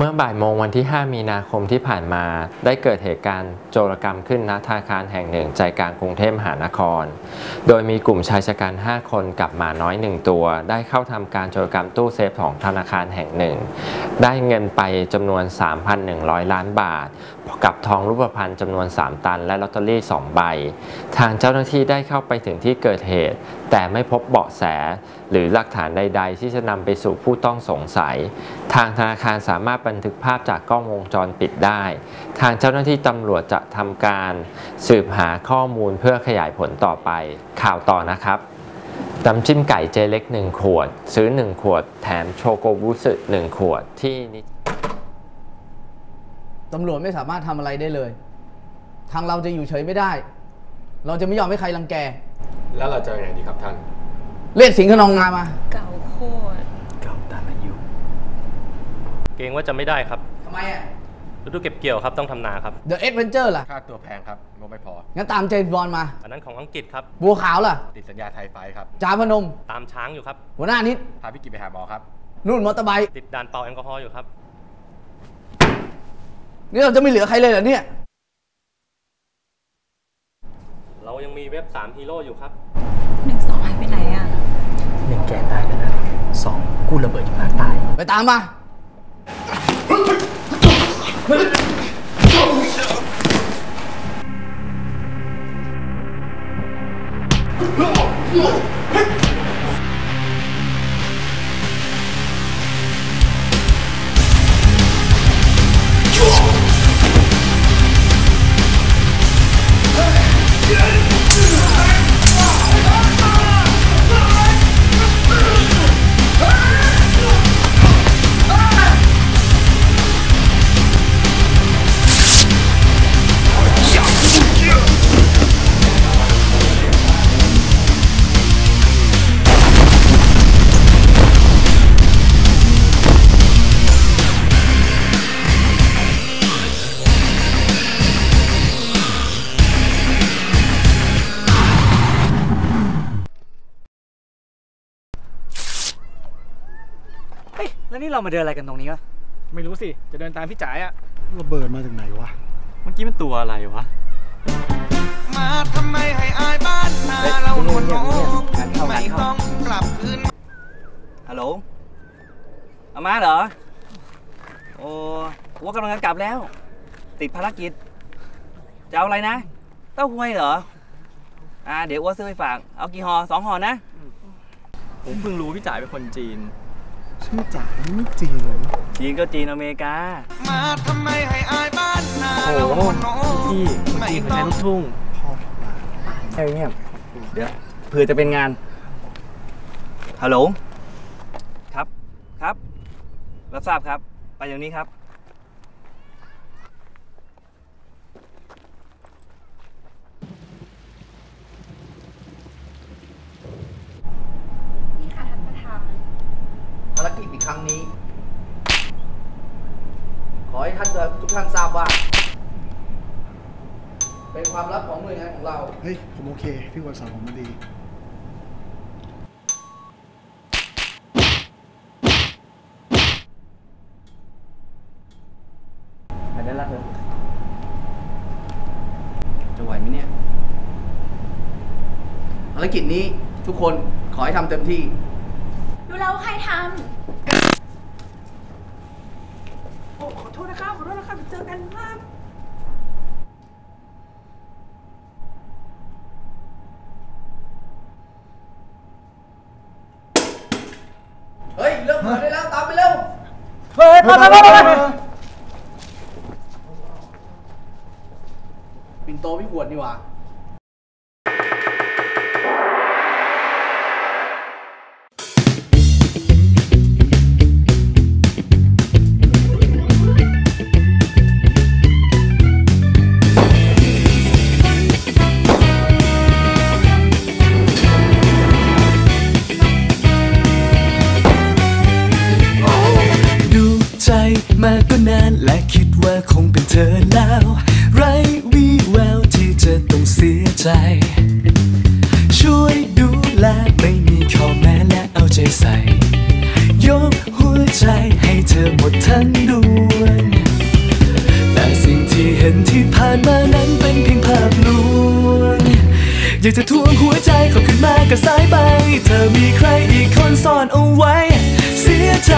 เมื่อบ่ายโมงวันที่ 5 มีนาคมที่ผ่านมา ได้เกิดเหตุการณ์โจรกรรมขึ้นณธนาคารแห่งหนึ่งใจกลางกรุงเทพมหานคร โดยมีกลุ่มชายชะกัน 5 คนกับหมาน้อย 1 ตัว ได้เข้าทำการโจรกรรมตู้เซฟของธนาคารแห่งหนึ่ง ได้เงินไปจำนวน 3,100 ล้านบาท กับทองรูปพรรณจำนวน 3 ตัน และลอตเตอรี่ 2 ใบ ทางเจ้าหน้าที่ได้เข้าไปถึงที่เกิดเหตุ แต่ไม่พบเบาะแสหรือหลักฐานใด ๆ ที่จะนำไปสู่ผู้ต้องสงสัย ทางธนาคารสามารถบันทึกภาพจากกล้องวงจรปิดได้ ทางเจ้าหน้าที่ตำรวจจะทำการสืบหาข้อมูลเพื่อขยายผลต่อไป ข่าวต่อนะครับน้ำจิ้มไก่เจเล็ก 1 ขวด ซื้อ 1 ขวด แถมโชโกบุสึ1ขวดที่นิตำรวจไม่สามารถทำอะไรได้เลย ทางเราจะอยู่เฉยไม่ได้ เราจะไม่ยอมให้ใครรังแก แล้วเราจะยังไงดีครับท่าน เรียกสิงห์ขนองงามา เก่าโคตร เก่าตามอายุเกรงว่าจะไม่ได้ครับทำไมอะฤดูเก็บเกี่ยวครับต้องทำนาครับ The Adventure ล่ะ ค่าตัวแพงครับงบไม่พอ งั้นตามเจมส์บอลมา อันนั้นของอังกฤษครับ บัวขาวล่ะ ติดสัญญาไทยไฟท์ครับ จาพนม ตามช้างอยู่ครับ หัวหน้านิด พาพี่กิจไปหาหมอครับ นุ่นมอเตอร์ไบค์ติดด่านเป่าแอลกอฮอล์อยู่ครับ นี่เราจะไม่เหลือใครเลยเหรอเนี่ย เรายังมีเว็บ3ฮีโร่อยู่ครับ หนึ่งสองหายไปไหนอะ หนึ่งแกตายแล้วนะสองกู้ระเบิดอยู่ภาคใต้ไปตามมาเฮ้ แล้วนี่เรามาเดินอะไรกันตรงนี้วะ ไม่รู้สิ จะเดินตามพี่จ๋ายอะระเบิดมาจากไหนวะ เมื่อกี้มันตัวอะไรวะ มาทำไมให้อายบ้านนาเรานวลน้องไม่ต้องกลับคืนฮัลโหลอามาเหรอ โอ้วัวกำลังจะกลับแล้ว ติดภารกิจ จะเอาอะไรนะ เต้าหวยเหรอ อ่า เดี๋ยวอ้วซื้อไปฝาก เอากี่ห่อสองห่อนะ ผมเพิ่งรู้พี่จ่ายเป็นคนจีน ชื่อจ่ายนี่ไม่จีนเลยนะจีนก็จีนอเมริกา มาทำไมให้อายบ้านนาเรานวลน้องพี่ไม่จีนเป็นต้ชาอยงลูกทุ่งพ่อมาใช่เงียบเดี๋ยวเผื่อจะเป็นงานฮัลโหลครับครับ รับทราบครับ ไปอย่างนี้ครับ นี่ค่ะท่านประธาน ภารกิจในครั้งนี้ ขอให้ท่านทุกท่านทราบว่า เป็นความลับของหน่วยงานของเรา เฮ้ย ผมโอเค พี่วันสอนผมมาดี ไปได้ละเถอะจะไหวไหมเนี่ยภารกิจนี้ทุกคนขอให้ทำเต็มที่ดูแล้วใครท โอ้ขอโทษนะคะขอโทษนะคะเจอกันมากเฮ้ยเริ่มเปิดได้แล้วตามไปเร็ว เฮ้ยไปไปไปไป มาก็นาน และคิดว่าคงเป็นเธอแล้ว ไร้วี่แววที่จะต้องเสียใจ ช่วยดูแลไม่มีข้อแม้และเอาใจใส่ ยกหัวใจให้เธอหมดทั้งดวงแต่สิ่งที่เห็นที่ผ่านมานั้นเป็นเพียงภาพลวงอยากจะทวงหัวใจขอขึ้นมากะสายไป เธอมีใครอีกคนซ่อนเอาไว้ เสียใจ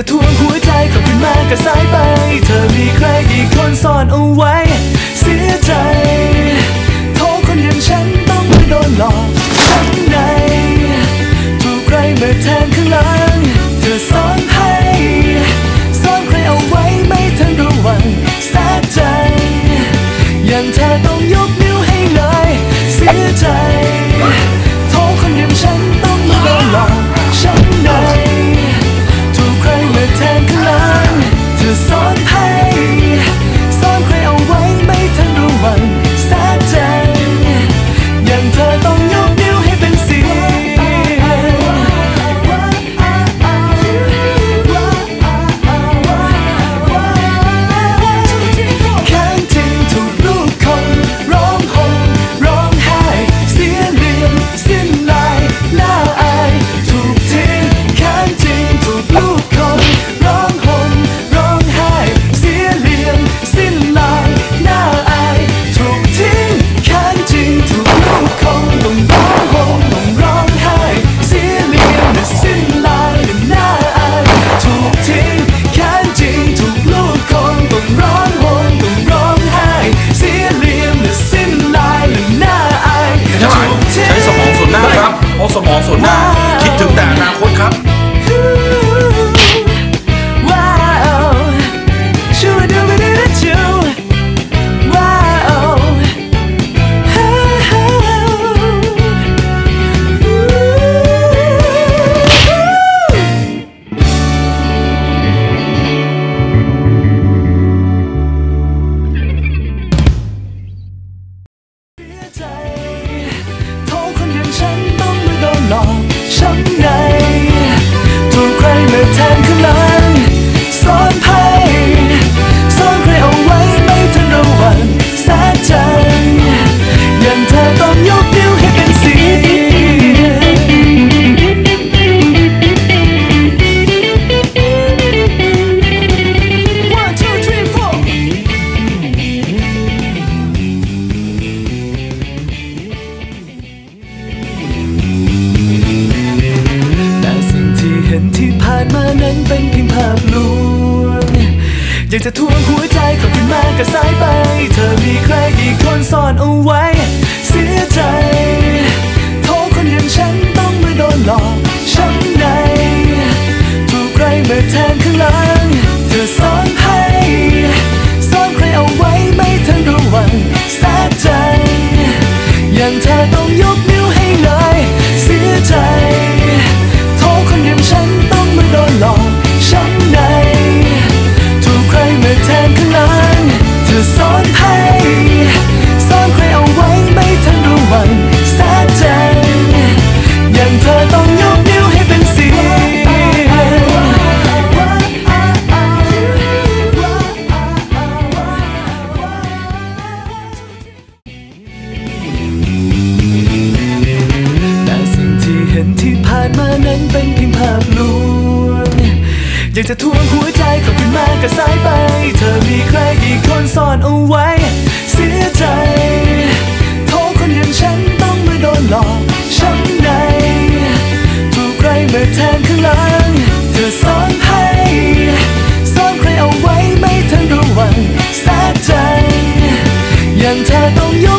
จะทวงหัวใจขอบคุณมากก็สายไป เธอมีใครอีกคนซ่อนเอาไว้ เสียใจโทคนอย่างฉันต้องไปโดนหลอกซ้ำในถูกใครมาแทนข้างหลัง เธอซ่อนให้ซ่อนใครเอาไว้ไม่ทันระวังสัใจอย่างเธอต้อง จะทวงหัวใจขอบคุณมากก็สายไป เธอมีใครอีกคนซ่อนเอาไว้ หัวใจก็เป็นมาก็สายไป เธอมีใครอีกคนซ่อนเอาไว้ เสียใจโทษคนอย่างฉันต้องมาโดนหลอกช้ำในถูกใครมาแทนข้างหลัง เธอซ่อนให้ซ่อนใครเอาไว้ไม่ทันระวังสักใจอย่างเธอต้องยอ